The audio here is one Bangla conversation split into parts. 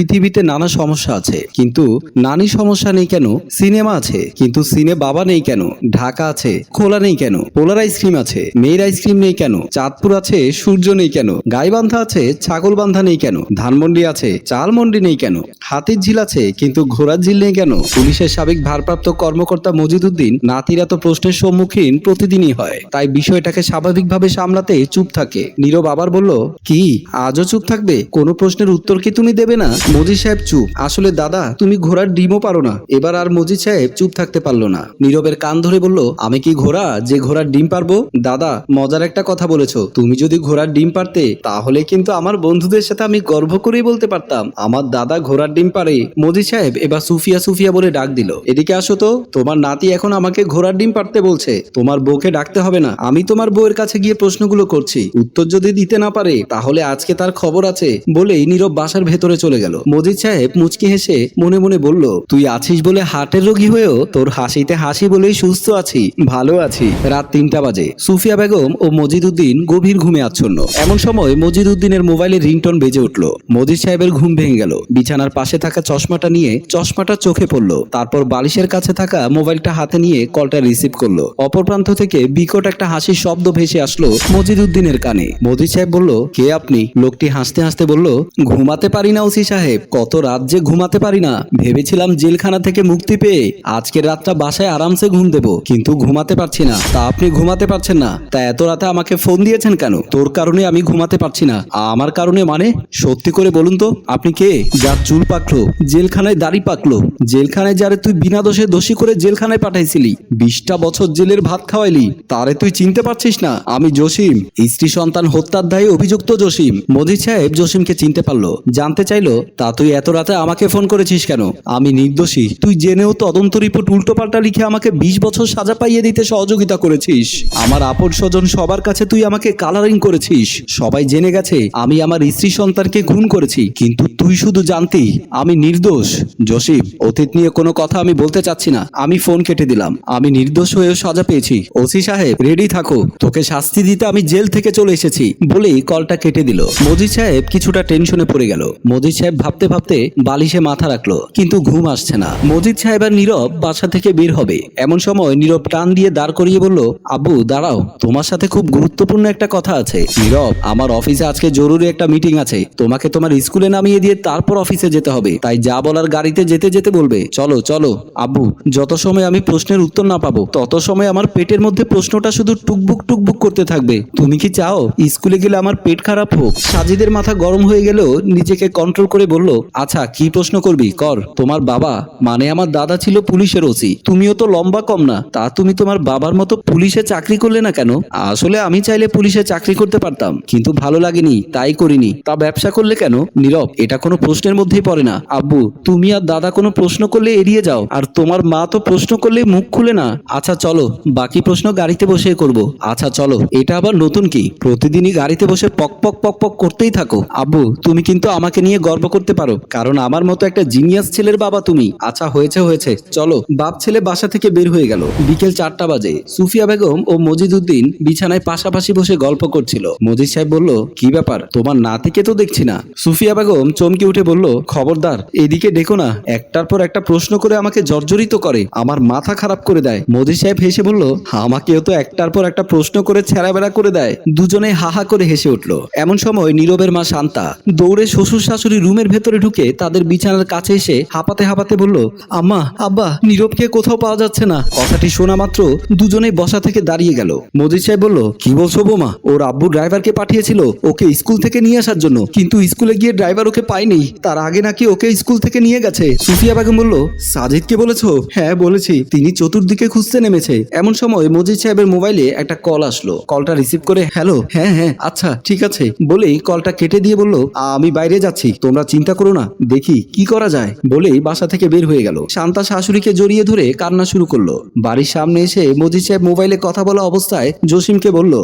পৃথিবীতে নানা সমস্যা আছে, কিন্তু নানি সমস্যা নেই কেন? সিনেমা আছে, কিন্তু সিনে বাবা নেই কেন? ঢাকা আছে, খোলা নেই কেন? পোলার আইসক্রিম আছে, মেয়ের আইসক্রিম নেই কেন? চাঁদপুর আছে, সূর্য নেই কেন? গাইবান্ধা আছে ছাগল বান্ধা নেই কেন? ধানমন্ডি আছে চাল মন্ডি নেই কেন? হাতির ঝিল আছে, কিন্তু ঘোড়ার ঝিল নেই কেন? পুলিশের সাবেক ভারপ্রাপ্ত কর্মকর্তা মজিদুদ্দিন, নাতিরা তো প্রশ্নের সম্মুখীন প্রতিদিনই হয়, তাই বিষয়টাকে স্বাভাবিকভাবে সামলাতে চুপ থাকে। নীরব আবার বলল, কি, আজও চুপ থাকবে? কোনো প্রশ্নের উত্তর কি তুমি দেবে না? মজিদ সাহেব চুপ। আসলে দাদা, তুমি ঘোড়ার ডিমও পারো না। এবার আর মজিদ সাহেব চুপ থাকতে পারল না। নীরবের কান ধরে বলল, আমি কি ঘোড়া যে ঘোড়ার ডিম পারব? দাদা, মজার একটা কথা বলেছ। তুমি যদি ঘোড়ার ডিম পারতে, তাহলে কিন্তু আমার বন্ধুদের সাথে আমি গর্ব করেই বলতে পারতাম। আমার দাদা ঘোড়ার ডিম পারে। মজিদ সাহেব এবার সুফিয়া সুফিয়া বলে ডাক দিল, এদিকে আসো তো। তোমার নাতি এখন আমাকে ঘোড়ার ডিম পারতে বলছে। তোমার বউকে ডাকতে হবে না। আমি তোমার বউয়ের কাছে গিয়ে প্রশ্নগুলো করছি। উত্তর যদি দিতে না পারে, তাহলে আজকে তার খবর আছে। বলেই নীরব বাসার ভেতরে চলে গেল। মজিদ সাহেব মুচকি হেসে মনে মনে বলল, তুই আছিস বলে হার্টের রোগী হয়েও তোর হাসিতে হাসি বলেই সুস্থ আছি, ভালো আছি। রাত তিনটা বাজে। সুফিয়া বেগম ও মজিদুদ্দিন গভীর ঘুমে আচ্ছন্ন। এমন সময় মজিদুদ্দিনের মোবাইলে রিংটন বেজে উঠল। মজিদ সাহেবের ঘুম ভেঙে গেল। বিছানার পাশে থাকা চশমাটা নিয়ে চশমাটা চোখে পড়ল। তারপর বালিশের কাছে থাকা মোবাইলটা হাতে নিয়ে কলটা রিসিভ করল। অপর প্রান্ত থেকে বিকট একটা হাসির শব্দ ভেসে আসলো মজিদুদ্দিনের কানে। মজিদ সাহেব বলল, কে আপনি? লোকটি হাসতে হাসতে বলল, ঘুমাতে পারি না, ওসি সাহেব। কত রাত যে ঘুমাতে পারি না। ভেবেছিলাম জেলখানা থেকে মুক্তি পেয়ে আজকের রাতটা বাসায় আরামসে ঘুম দেব, কিন্তু ঘুমাতে পারছি না। তা আপনি ঘুমাতে পারছেন না। তা এত রাতে আমাকে ফোন দিয়েছেন কেন? তোর কারণে আমি ঘুমাতে পারছি না। আমার কারণে মানে? সত্যি করে বলুন তো, আপনি কে? যার চুল পাকলো, জেলখানায় দাড়ি পাকলো। জেলখানায় যারে তুই বিনা দোষে দোষী করে জেলখানায় পাঠাইছিলি, বিশটা বছর জেলের ভাত খাওয়াইলি, তারে তুই চিনতে পারছিস না। আমি জসিম, স্ত্রী সন্তান হত্যার দায়ে অভিযুক্ত জসিম। মোদি সাহেব জসিমকে চিনতে পারল, জানতে চাইলো তা তুই এত রাতে আমাকে ফোন করেছিস কেন? আমি নির্দোষী। তুই জেনেও তদন্ত রিপোর্ট উল্টোপাল্টা লিখে আমাকে বিশ বছর সাজা পাইয়ে দিতে সহযোগিতা করেছিস। আমার আপন স্বজন সবার কাছে তুই আমাকে কালারিং করেছিস। সবাই জেনে গেছে, আমি আমার স্ত্রী সন্তানকে খুন করেছি। কিন্তু তুই শুধু জানতি, আমি নির্দোষ। জসিম, অতীত নিয়ে কোনো কথা আমি বলতে চাচ্ছি না। আমি ফোন কেটে দিলাম। আমি নির্দোষ হয়েও সাজা পেয়েছি। ওসি সাহেব, রেডি থাকো। তোকে শাস্তি দিতে আমি জেল থেকে চলে এসেছি। বলেই কলটা কেটে দিল। মজিদ সাহেব কিছুটা টেনশনে পড়ে গেল। মজিদ সাহেব ভাবতে ভাবতে বালিশে মাথা রাখল, কিন্তু ঘুম আসছে না। মজিদ সাহেব আর নীরব বাসা থেকে বের হবে। এমন সময় নীরব টান দিয়ে দাঁড় করিয়ে বলল, আব্বু, দাঁড়াও, তোমার সাথে খুব গুরুত্বপূর্ণ একটা কথা আছে। নীরব, আমার অফিসে আজকে জরুরি একটা মিটিং আছে। তোমাকে তোমার স্কুলে নামিয়ে দিয়ে তারপর অফিসে যেতে হবে। তাই যা বলার গাড়িতে যেতে যেতে বলবে। চলো চলো, আব্বু, যত সময় আমি প্রশ্নের উত্তর না পাবো, তত সময় আমার পেটের মধ্যে প্রশ্নটা শুধু টুকবুক টুকবুক করতে থাকবে। তুমি কি চাও, স্কুলে গেলে আমার পেট খারাপ হোক? সাজিদের মাথা গরম হয়ে গেলেও নিজেকে কন্ট্রোল করে বলল আচ্ছা কি প্রশ্ন করবি? কর। তোমার বাবা মানে আমার দাদা ছিল পুলিশের ওসি। তুমিও তো লম্বা কম না। তা তুমি তোমার বাবার মতো পুলিশে চাকরি করলে না কেন? আসলে আমি চাইলে পুলিশে চাকরি করতে পারতাম, কিন্তু ভালো লাগেনি, তাই করিনি। তা ব্যবসা করলে কেন? নীরব, এটা কোনো প্রশ্নের মধ্যেই পড়ে না। আব্বু, তুমি আর দাদা কোনো প্রশ্ন করলে এড়িয়ে যাও, আর তোমার মা তো প্রশ্ন করলে মুখ খুলে না। আচ্ছা চলো, বাকি প্রশ্ন গাড়িতে বসে করব। আচ্ছা চলো, এটা আবার নতুন কি? প্রতিদিনই গাড়িতে বসে পক পক পক পক করতেই থাকো। আব্বু, তুমি কিন্তু আমাকে নিয়ে গর্ব করতে পারো। কারণ আমার মতো একটা জিনিয়াস ছেলের বাবা তুমি। আচ্ছা হয়েছে হয়েছে। চলো, বাপ ছেলে বাসা থেকে বের হয়ে গেল। বিকেল চারটা বাজে। সুফিয়া বেগম ও মজিদুদ্দিন বিছানায় পাশাপাশি বসে গল্প করছিল। মজিদ সাহেব বলল, কি ব্যাপার? তোমার নাতিকে তো দেখছি না। সুফিয়া বেগম চমকে উঠে বলল, খবরদার, এদিকে দেখো না। একটার পর একটা প্রশ্ন করে আমাকে জর্জরিত করে। আমার মাথা খারাপ করে দেয়। মোদি সাহেব হেসে বলল, আমাকেও তো একটার পর একটা প্রশ্ন করে ছেঁড়াবেড়া করে দেয়। দুজনে হাহা করে হেসে উঠল। এমন সময় নীরবের মা শান্তা দৌড়ে শ্বশুর শাশুড়ি রুমের ভেতরে ঢুকে তাদের বিছানার কাছে এসে হাঁপাতে হাঁপাতে বলল, আম্মা, আব্বা নীরবকে কোথাও পাওয়া যাচ্ছে না। কথাটি শোনা মাত্র দুজনেই বসা থেকে দাঁড়িয়ে গেল। মজিদ সাহেব বলল, কি বলছো বোমা? ওর আব্বু ড্রাইভারকে পাঠিয়েছিল ওকে স্কুল থেকে নিয়ে আসার জন্য, কিন্তু স্কুলে গিয়ে ড্রাইভার ওকে পায়নি। তার আগে নাকি ওকে স্কুল থেকে নিয়ে গেছে। সুফিয়া বেগম বলল সাজিদকে বলেছ? হ্যাঁ বলেছি। তিনি চতুর্দিকে খুঁজতে নেমেছে। এমন সময় মজিদ সাহেবের মোবাইলে একটা কল আসলো। কলটা রিসিভ করে, হ্যালো? হ্যাঁ হ্যাঁ আচ্ছা ঠিক আছে। বলেই কলটা কেটে দিয়ে বলল, আমি বাইরে যাচ্ছি, তোমরা চিন্তা করো না, দেখি কি করা যায়। বলেই বাসা থেকে বের হয়ে গেল। শান্তা শাশুড়িকে জড়িয়ে ধরে কান্না শুরু করল। বাড়ির সামনে এসে মজিদ সাহেব মোবাইলে কথা বলা অবস্থায় জসিমকে বলল,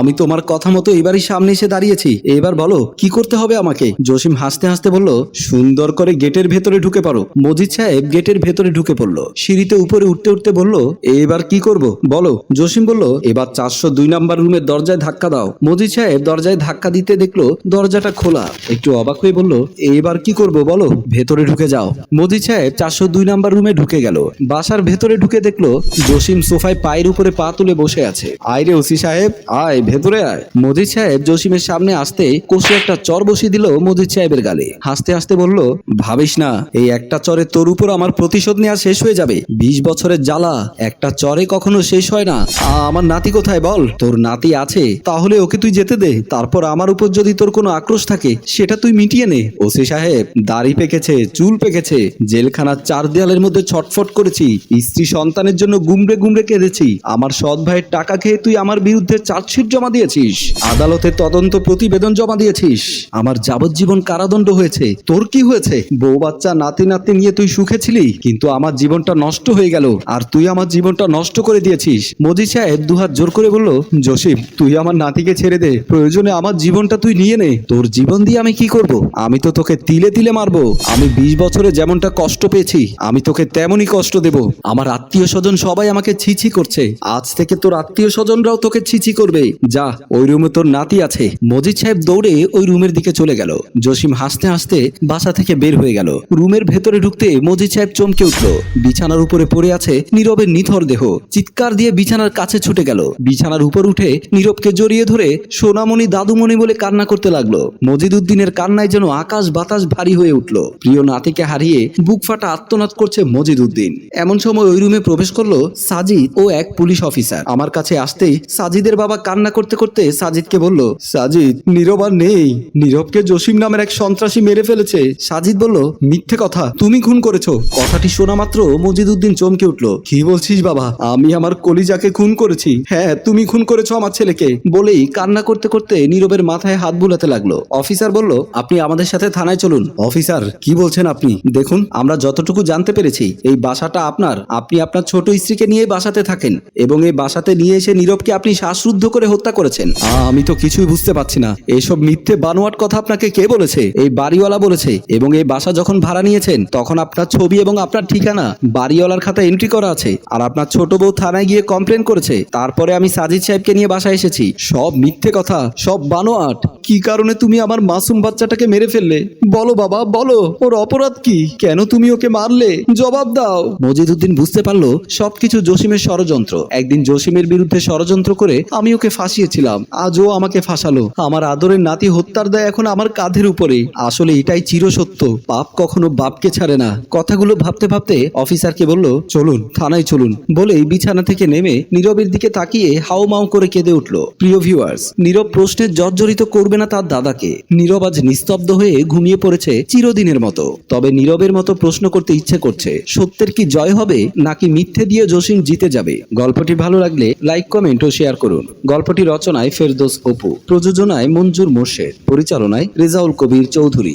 আমি তোমার কথা মতো বাড়ির সামনে এসে দাঁড়িয়েছি। এবার বলো, কি করতে হবে আমাকে? জসিম হাসতে হাসতে বলল, সুন্দর করে গেটের ভেতরে ঢুকে পারো মজিদ সাহেব গেটের ভেতরে ঢুকে পড়ল। সিঁড়িতে উপরে উঠতে উঠতে বলল, এবার কি করব? বলো। জসিম বলল, এবার চারশো দুই নাম্বার রুমের দরজায় ধাক্কা দাও। মজিদ সাহেব দরজায় ধাক্কা দিতে দেখল, দরজাটা খোলা। একটু অবাক হয়ে বলল এবার কি করব বলো? ভেতরে ঢুকে যাও। মোদি সাহেব চারশো দুই নাম্বার রুমে ঢুকে গেল। বাসার ভেতরে ঢুকে দেখল জসিম সোফায় পায়ের উপরে পা তুলে বসে আছে। আয় রে ওসি সাহেব, আয়, ভেতরে আয়। মোদি সাহেব জসিমের সামনে আসতে কষে একটা চর বসিয়ে দিল মোদি সাহেবের গালে। হাসতে হাসতে বলল, ভাবিস না, এই একটা চরে তোর উপর আমার প্রতিশোধ নেওয়া শেষ হয়ে যাবে। বিশ বছরের জ্বালা, একটা চরে কখনো শেষ হয় না। আমার নাতি কোথায় বল? তোর নাতি আছে, তাহলে ওকে তুই যেতে দে। তারপর আমার উপর যদি তোর কোনো আক্রোশ থাকে, সেটা তুই মিটিয়ে নে ওসি সাহেব, দাড়ি পেকেছে, চুল পেকেছে, জেলখানার চার দেয়ালের মধ্যে ছটফট করেছি, স্ত্রী সন্তানের জন্য গুমড়ে গুমড়ে কেঁদেছি, আমার সৎ ভাইয়ের টাকা খেয়ে তুই আমার বিরুদ্ধে চার্জশিট জমা দিয়েছিস, আদালতে তদন্ত প্রতিবেদন জমা দিয়েছিস, আমার যাবজ্জীবন কারাদণ্ড হয়েছে, তোর কি হয়েছে? বউ বাচ্চা, নাতি নাতি নিয়ে তুই সুখে ছিলি, কিন্তু আমার জীবনটা নষ্ট হয়ে গেল, আর তুই আমার জীবনটা নষ্ট করে দিয়েছিস। মজি সাহেব দুহাত জোর করে বলল, জসিম, তুই আমার নাতিকে ছেড়ে দে, প্রয়োজনে আমার জীবনটা তুই নিয়ে নে, তোর জীবন দিয়ে আমি কি করব? আমি তো তোকে তিলে তিলে মারবো। আমি বিশ বছরে যেমনটা কষ্ট পেয়েছি, আমি তোকে তেমনই কষ্ট দেব। আমার আত্মীয় স্বজন সবাই আমাকে ছিছি করছে। আজ থেকে তোর আত্মীয় স্বজনরাও তোকে ছিছি করবে। যা, ওই রুমে তোর নাতি আছে। মজিদ সাহেব দৌড়ে ওই রুমের দিকে চলে গেল। জসিম হাসতে হাসতে বাসা থেকে বের হয়ে গেল। রুমের ভেতরে ঢুকতে মজিদ সাহেব চমকে উঠল। বিছানার উপরে পড়ে আছে নীরবের নিথর দেহ। চিৎকার দিয়ে বিছানার কাছে ছুটে গেল। বিছানার উপর উঠে নীরবকে জড়িয়ে ধরে সোনামণি দাদুমণি বলে কান্না করতে লাগল। মজিদ উদ্দিনের কান্নায় যেন আকাশ বাতাস ভারী হয়ে উঠল। প্রিয় নাতিকে হারিয়ে বুক ফাটা আত্মনাদ করছে মজিদ উদ্দিন। এমন সময় ওই রুমে প্রবেশ করল সাজিদ ও এক পুলিশ অফিসার। আমার কাছে আসতেই সাজিদের বাবা কান্না করতে করতে সাজিদকে বলল, সাজিদ, নীরব আর নেই। নীরবকে জসিম নামের এক সন্ত্রাসী মেরে ফেলেছে। সাজিদ বলল, মিথ্যে কথা, তুমি খুন করেছ। কথাটি শোনা মাত্র মজিদ উদ্দিন চমকে উঠল, কি বলছিস বাবা? আমি আমার কলিজাকে খুন করেছি। হ্যাঁ তুমি খুন করেছ আমার ছেলেকে। বলেই কান্না করতে করতে নীরবের মাথায় হাত বুলাতে লাগল। অফিসার বলল, আপনি আমাদের সাথে থানায় চলুন। অফিসার, কি বলছেন আপনি? দেখুন, আমরা যতটুকু জানতে পেরেছি, এই বাসাটা আপনার। আপনি আপনার ছোট স্ত্রীকে নিয়ে বাসাতে থাকেন এবং এই বাসাতে নিয়ে এসে নীরবকে আপনি শ্বাসরুদ্ধ করে হত্যা করেছেন। আমি তো কিছুই বুঝতে পারছি না। এসব মিথ্যে বানোয়াট কথা আপনাকে কে বলেছে? এই বাড়িওয়ালা বলেছে এবং এই বাসা যখন ভাড়া নিয়েছেন, তখন আপনার ছবি এবং আপনার ঠিকানা, বাড়িওয়ালার খাতা এন্ট্রি করা আছে। আর আপনার ছোট বউ থানায় গিয়ে কমপ্লেন করেছে। তারপরে আমি সাজিদ সাহেবকে নিয়ে বাসায় এসেছি। সব মিথ্যে কথা, সব বানোয়াট। কি কারণে তুমি আমার মাসুম বাচ্চাটাকে মেরে ফেললে? বলো বাবা, বলো, ওর অপরাধ কি? কেন তুমি ওকে মারলে? জবাব দাও। মজিদুদ্দিন বুঝতে পারল সবকিছু জসিমের ষড়যন্ত্র। একদিন জসিমের বিরুদ্ধে ষড়যন্ত্র করে আমি ওকে ফাঁসিয়েছিলাম। আজও আমাকে ফাঁসালো। আমার আদরের নাতি হত্যার দায় এখন আমার কাঁধের উপরে আসলে এটাই চিরসত্য। পাপ কখনো বাপকে ছাড়ে না। কথাগুলো ভাবতে ভাবতে অফিসারকে বলল, চলুন, থানায় চলুন। বলেই বিছানা থেকে নেমে নীরবের দিকে তাকিয়ে হাও মাও করে কেঁদে উঠল। প্রিয় ভিউয়ার্স নীরব প্রশ্নের জর্জরিত করবে না তার দাদাকে। নীরব আজ নিস্তব্ধ হয়ে ঘুমিয়ে পড়েছে চিরদিনের মতো। তবে নীরবের মতো প্রশ্ন করতে ইচ্ছে করছে, সত্যের কি জয় হবে নাকি মিথ্যে দিয়ে জসিম জিতে যাবে? গল্পটি ভালো লাগলে লাইক, কমেন্ট ও শেয়ার করুন। গল্পটি রচনায় ফেরদোস অপু, প্রযোজনায় মঞ্জুর মোর্শেদ, পরিচালনায় রেজাউল কবির চৌধুরী।